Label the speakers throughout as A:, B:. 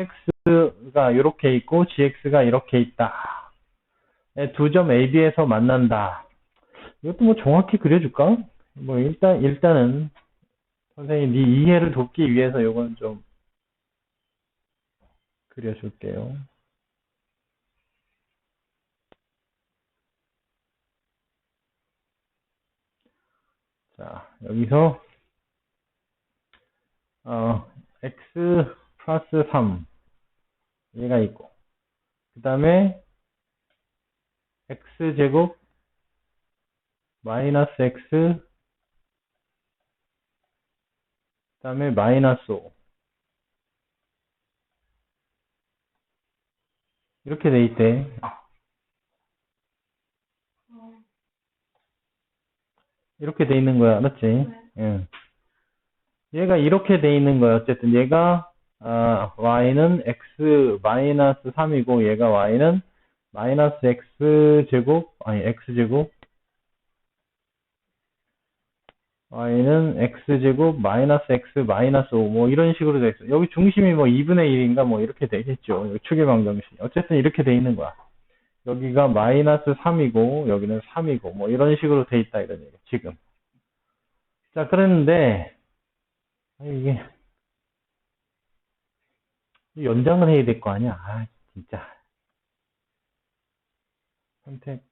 A: x가 이렇게 있고 gx가 이렇게 있다. 두 점 AB에서 만난다. 이것도 뭐 정확히 그려줄까? 뭐 일단 일단은 선생님 네 이해를 돕기 위해서 이건 좀 그려줄게요. 자 여기서 어, x 플러스 3 얘가 있고. 그 다음에 x제곱 마이너스 x 그 다음에 마이너스 5 이렇게 돼 있대. 이렇게 돼 있는 거야 알았지? 응. 얘가 이렇게 돼 있는 거야 어쨌든. 얘가 아, y는 x 마이너스 3이고 얘가 y는 마이너스 x 제곱 아니 x 제곱 y는 x 제곱 마이너스 x 마이너스 5 뭐 이런 식으로 돼 있어. 여기 중심이 뭐 2분의 1인가 뭐 이렇게 되겠죠. 여기 축의 방정식. 어쨌든 이렇게 돼 있는 거야. 여기가 마이너스 3이고 여기는 3이고 뭐 이런 식으로 돼 있다 이런 얘기. 지금. 자 그랬는데 아, 이게 연장을 해야 될 거 아니야. 아 진짜. 선택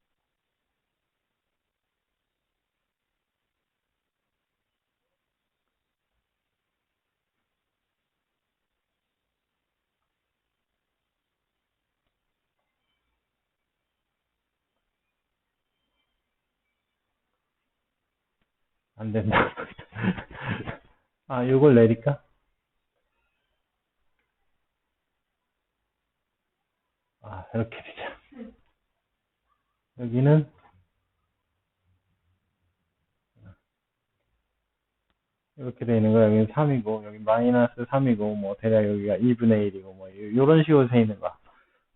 A: 안 된다. 아, 이걸 내릴까? 아, 이렇게 되자. 여기는 이렇게 되는 거야. 여기는 3이고, 여기 마이너스 3이고, 뭐, 대략 여기가 2분의 1이고, 뭐, 이런 식으로 돼 있는 거야.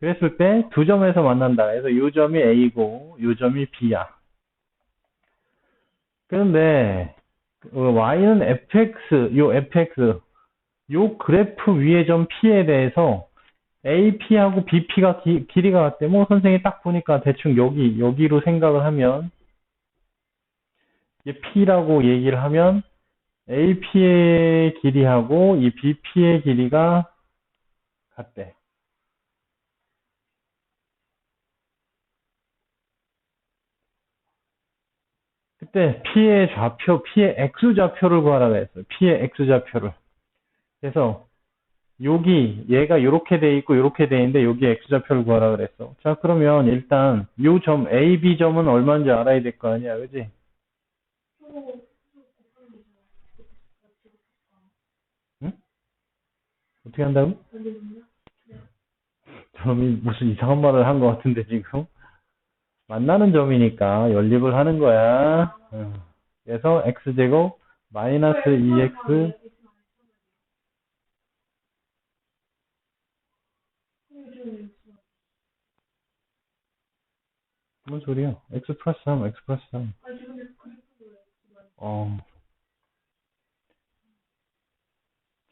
A: 그랬을 때 두 점에서 만난다. 그래서 이 점이 A고, 이 점이 B야. 그런데 어, y는 fx, 요 fx, 요 그래프 위의 점 p에 대해서 ap하고 bp가 기, 길이가 같대. 뭐 선생님이 딱 보니까 대충 여기 여기로 생각을 하면 이게 p라고 얘기를 하면 ap의 길이하고 이 bp의 길이가 같대. 그때 P의 좌표, P의 X좌표를 구하라고 했어요. P의 X좌표를. 그래서 여기 얘가 이렇게 돼 있고 이렇게 돼 있는데 여기 X좌표를 구하라 그랬어. 자 그러면 일단 요 점 A, B 점은 얼마인지 알아야 될 거 아니야, 그지? 응? 어떻게 한다고? 점이 무슨 이상한 말을 한 것 같은데 지금? 만나는 점이니까 연립을 하는 거야. 응. 그래서 x제곱 마이너스 2x 뭔 소리야? x 플러스 3, x 플러스 3. 어.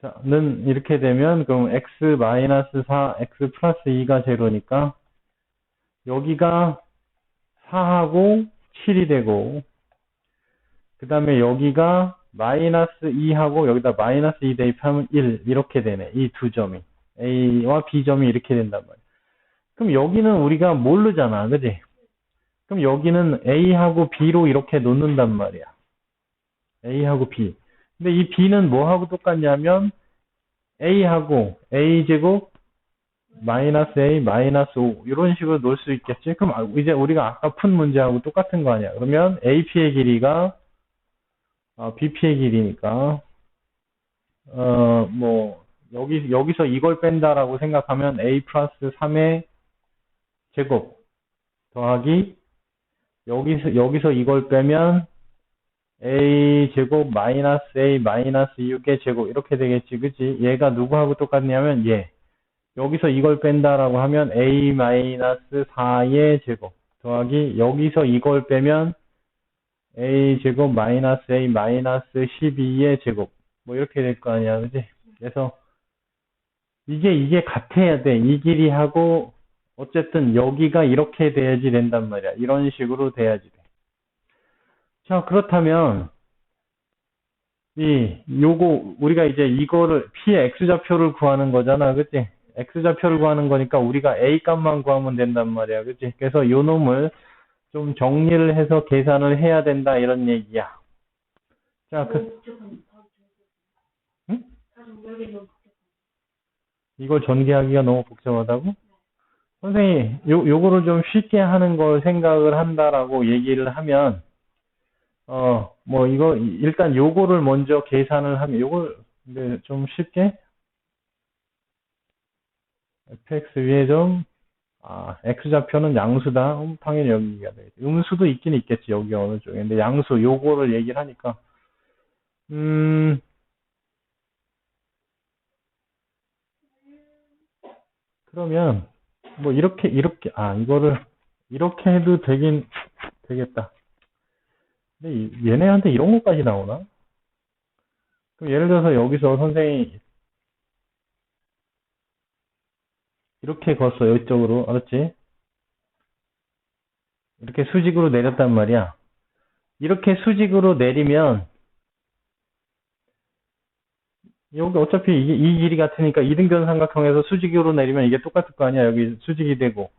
A: 자, 는 이렇게 되면 그럼 x 마이너스 4, x 플러스 2가 제로니까 여기가 4하고 7이 되고 그 다음에 여기가 마이너스 2하고 여기다 마이너스 2 대입하면 1 이렇게 되네 이 두 점이 A와 B 점이 이렇게 된단 말이야 그럼 여기는 우리가 모르잖아 그지? 그럼 여기는 A하고 B로 이렇게 놓는단 말이야. A하고 B. 근데 이 B는 뭐하고 똑같냐면 A하고 A제곱 마이너스 A, 마이너스 5 이런 식으로 놓을 수 있겠지? 그럼 아, 이제 우리가 아까 푼 문제하고 똑같은 거 아니야? 그러면 AP의 길이가 어, BP의 길이니까 어 뭐 여기 여기서 이걸 뺀다라고 생각하면 A 플러스 3의 제곱 더하기 여기서 여기서 이걸 빼면 A 제곱 마이너스 A 마이너스 6의 제곱 이렇게 되겠지, 그치? 얘가 누구하고 똑같냐면 얘. 여기서 이걸 뺀다라고 하면 a-4의 제곱 더하기 여기서 이걸 빼면 a 제곱 마이너스 a 마이너스 12의 제곱 뭐 이렇게 될 거 아니야 그지 그래서 이게, 이게 같아야 돼. 이 길이 하고, 어쨌든 여기가 이렇게 돼야지 된단 말이야. 이런 식으로 돼야지 돼. 자, 그렇다면, 이, 요거, 우리가 이제 이거를, P의 X좌표를 구하는 거잖아. 그치? X좌표를 구하는 거니까 우리가 A 값만 구하면 된단 말이야. 그치? 그래서 요 놈을 좀 정리를 해서 계산을 해야 된다. 이런 얘기야. 자, 그, 응? 이걸 전개하기가 너무 복잡하다고? 선생님, 요, 요거를 좀 쉽게 하는 걸 생각을 한다라고 얘기를 하면, 어, 뭐, 이거, 일단 요거를 먼저 계산을 하면, 요걸, 근데 좀 쉽게, fx 위에 좀, 아, x좌표는 양수다. 음, 당연히 여기가 되겠지. 음수도 있긴 있겠지, 여기 어느 쪽에. 근데 양수, 요거를 얘기를 하니까, 음, 그러면, 뭐, 이렇게, 이렇게, 아, 이거를, 이렇게 해도 되긴, 되겠다. 근데 이- 얘네한테 이런 것까지 나오나? 그럼 예를 들어서 여기서 선생님이 이렇게 걷어, 이쪽으로. 알았지? 이렇게 수직으로 내렸단 말이야. 이렇게 수직으로 내리면, 여기 어차피 이게 이 길이 같으니까 이등변 삼각형에서 수직으로 내리면 이게 똑같을 거 아니야. 여기 수직이 되고.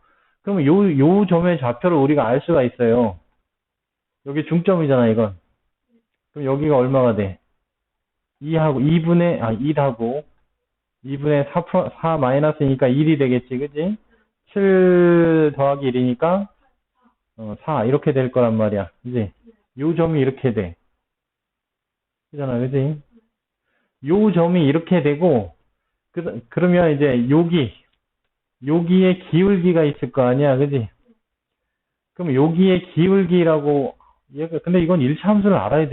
A: 그러면 요, 요 점의 좌표를 우리가 알 수가 있어요. 여기 중점이잖아, 이건. 그럼 여기가 얼마가 돼? 2하고, 2분의, 아, 1하고, 2분의 4, 플러- 4 마이너스니까 1이 되겠지, 그지? 7 더하기 1이니까, 어, 4, 이렇게 될 거란 말이야. 그지? 요 점이 이렇게 돼. 그잖아, 그지? 요 점이 이렇게 되고, 그, 그러면 이제 여기, 여기에 기울기가 있을 거 아니야, 그지? 그럼 여기에 기울기라고, 얘가, 근데 이건 1차 함수를 알아야?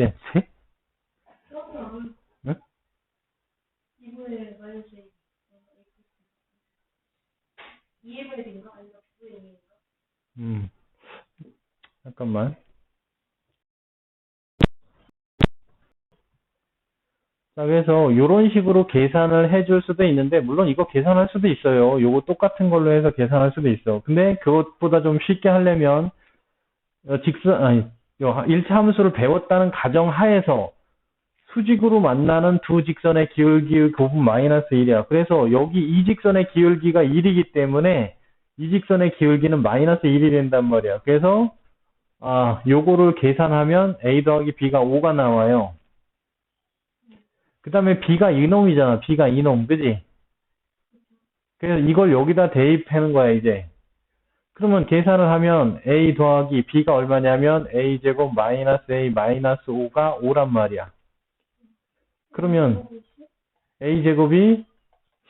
A: 응? 음, 잠깐만. 자, 그래서 이런 식으로 계산을 해줄 수도 있는데, 물론 이거 계산할 수도 있어요. 요거 똑같은 걸로 해서 계산할 수도 있어. 근데 그것보다 좀 쉽게 하려면, 어, 직선, 아니, 요 1차 함수를 배웠다는 가정 하에서 수직으로 만나는 두 직선의 기울기 곱은 마이너스 1이야. 그래서 여기 이 직선의 기울기가 1이기 때문에 이 직선의 기울기는 마이너스 1이 된단 말이야. 그래서, 아, 요거를 계산하면 A 더하기 B가 5가 나와요. 그 다음에 B가 이놈이잖아. B가 이놈. 그지? 그래서 이걸 여기다 대입하는 거야, 이제. 그러면 계산을 하면 A 더하기 B가 얼마냐면 A제곱 마이너스 A 마이너스 5가 5란 말이야. 그러면 A제곱이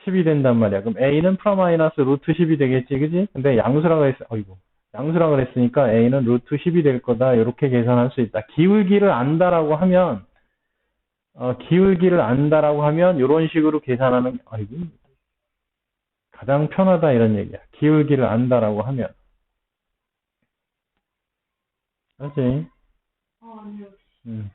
A: 10이 된단 말이야. 그럼 A는 프라마이너스 루트 10이 되겠지, 그지? 근데 양수라고 했, 어이구. 양수라고 그랬으니까 A는 루트 10이 될 거다. 이렇게 계산할 수 있다. 기울기를 안다라고 하면, 어, 기울기를 안다라고 하면, 이런 식으로 계산하는, 아이고. 가장 편하다, 이런 얘기야. 기울기를 안다라고 하면. 알지? 음.